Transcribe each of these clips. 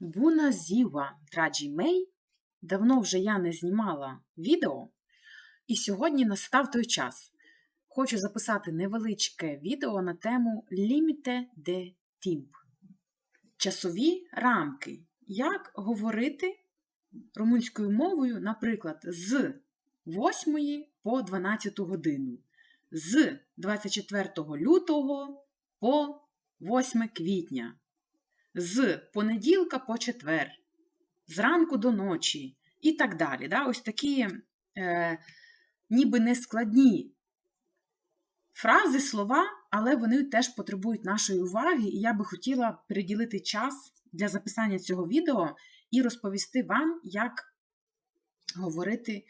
Буна зіва, драджі мей. Давно вже я не знімала відео, і сьогодні настав той час. Хочу записати невеличке відео на тему Limite de Timp. Часові рамки. Як говорити румунською мовою, наприклад, з 8 по 12 годину, з 24 лютого по 8 квітня з понеділка по четвер, зранку до ночі і так далі. Да? Ось такі е, ніби нескладні фрази, слова, але вони теж потребують нашої уваги, і я би хотіла приділити час для записання цього відео і розповісти вам, як говорити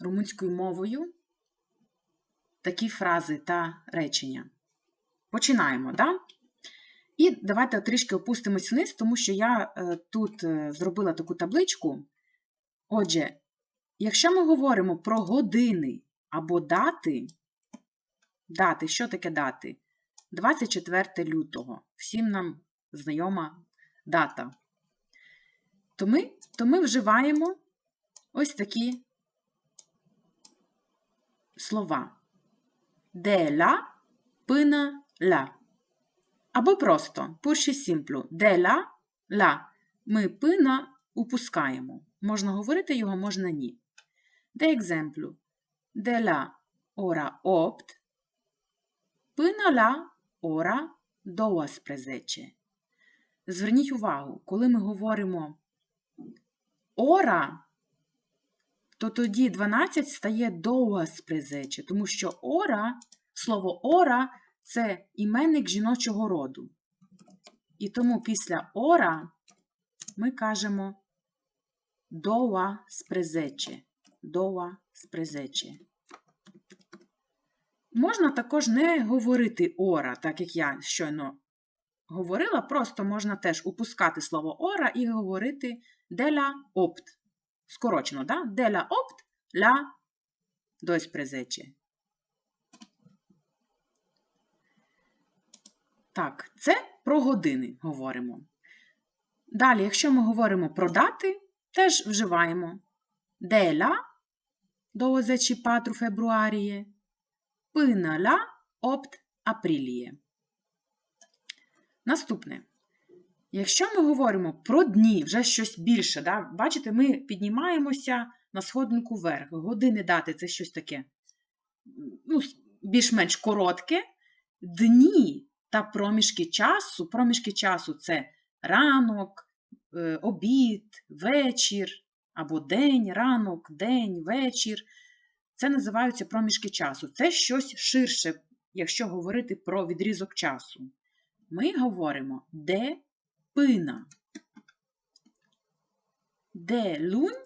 румунською мовою такі фрази та речення. Починаємо, да? І давайте трішки опустимось вниз, тому що я е, тут е, зробила таку табличку. Отже, якщо ми говоримо про години або дати, дати, що таке дати? 24 лютого. Всім нам знайома дата. То ми, то ми вживаємо ось такі слова. De la până la. Або просто pur și simplu de la la. Ми пина упускаємо. Можна говорити його, можна ні. De exemplu, de la ora 8 până la ora 12. Зверніть увагу, коли ми говоримо ора, то тоді 12 стає 12, тому що ора, слово ора це іменник жіночого роду. І тому після ора ми кажемо доа спрезече. Доа спрезече. Можна також не говорити ора, так як я щойно говорила, просто можна теж упускати слово ора і говорити деля опт. Скорочено, да? Деля опт ля дойспрезече. Так, це про години говоримо. Далі, якщо ми говоримо про дати, теж вживаємо деля до 24 фебруаріє, până la 8 апріліє. Наступне. Якщо ми говоримо про дні, вже щось більше, да? бачите, ми піднімаємося на сходинку вверх. Години дати це щось таке ну, більш-менш коротке. Дні та проміжки часу. Проміжки часу це ранок, е, обід, вечір або день, ранок, день, вечір. Це називаються проміжки часу. Це щось ширше, якщо говорити про відрізок часу. Ми говоримо де пина. Де лунь,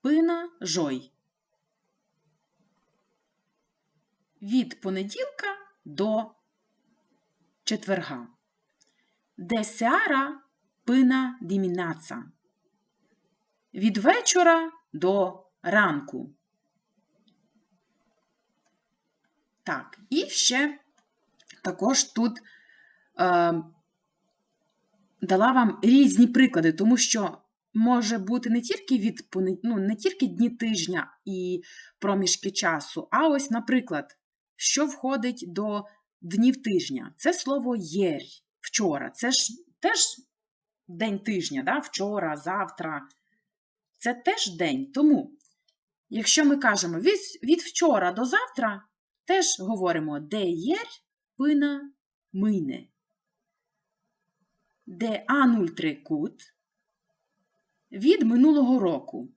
пина жой. Від понеділка до четверга. Де сяра пина дімінаца. Від вечора до ранку. Так, і ще також тут е, дала вам різні приклади, тому що може бути не тільки від ну, не тільки дні тижня і проміжки часу, а ось, наприклад, що входить до днів тижня. Це слово єрь вчора. Це ж теж день тижня, да? вчора, завтра. Це теж день. Тому, якщо ми кажемо від, від вчора до завтра, теж говоримо де єрь пина мине. Де ануль трекут від минулого року.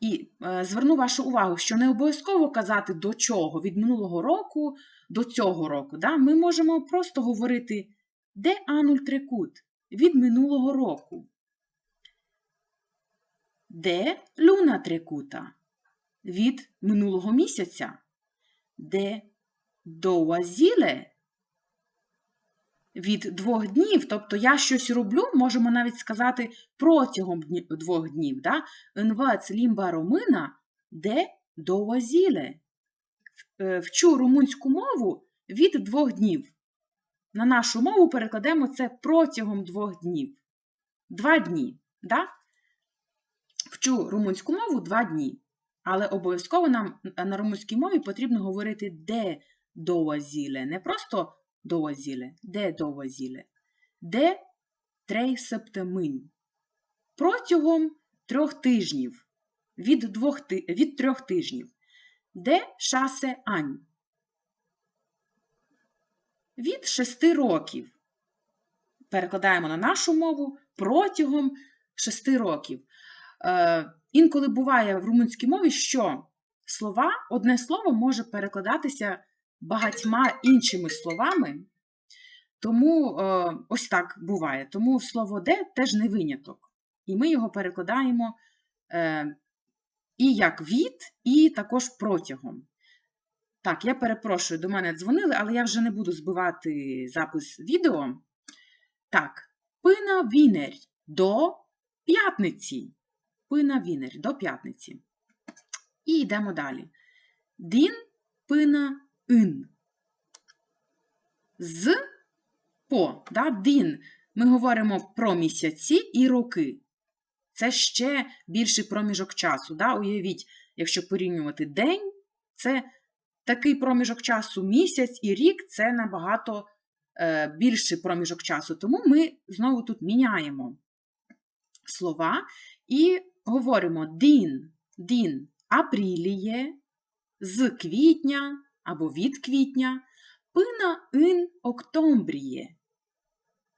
І е, зверну вашу увагу, що не обов'язково казати до чого від минулого року до цього року. Да? Ми можемо просто говорити де ануль трекут від минулого року. Де люна трекута від минулого місяця. Де доазіле від двох днів. Тобто я щось роблю, можемо навіть сказати протягом двох днів. Да? Învăț limba română де доазіле. Вчу румунську мову від двох днів. На нашу мову перекладемо це протягом двох днів. два дні. Да? Вчу румунську мову два дні. Але обов'язково нам на румунській мові потрібно говорити де două. Не просто două zile, де două zile. Де трей септеминь. Протягом трьох тижнів. Від, двох, від трьох тижнів. Де шасе ань. Від шести років. Перекладаємо на нашу мову протягом шести років. Е, інколи буває в румунській мові, що слова, одне слово може перекладатися багатьма іншими словами. Тому е, ось так буває. Тому слово де теж не виняток. І ми його перекладаємо е, і як від, і також протягом. Так, я перепрошую, до мене дзвонили, але я вже не буду збивати запис відео. Так, пина вінер до п'ятниці. Пина вінер до п'ятниці. І йдемо далі. Дін пина ин. З по. Да? Дін. Ми говоримо про місяці і роки. Це ще більший проміжок часу. Да? Уявіть, якщо порівнювати день, це такий проміжок часу, місяць і рік це набагато е, більший проміжок часу. Тому ми знову тут міняємо слова і говоримо дін, дін апріліє, з квітня або від квітня, пина ин октомбріє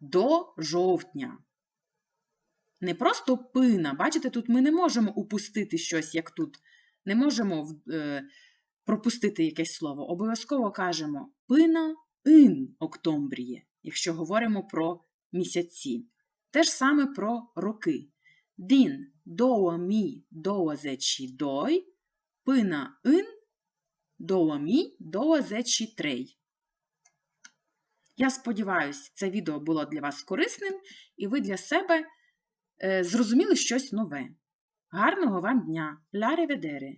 до жовтня. Не просто пина. Бачите, тут ми не можемо упустити щось, як тут. Не можемо е, пропустити якесь слово. Обов'язково кажемо пина ин октомбріє, якщо говоримо про місяці. Те ж саме про роки. Din 2022 până în 2023. Я сподіваюся, це відео було для вас корисним і ви для себе е, зрозуміли щось нове. Гарного вам дня! Ля реведере!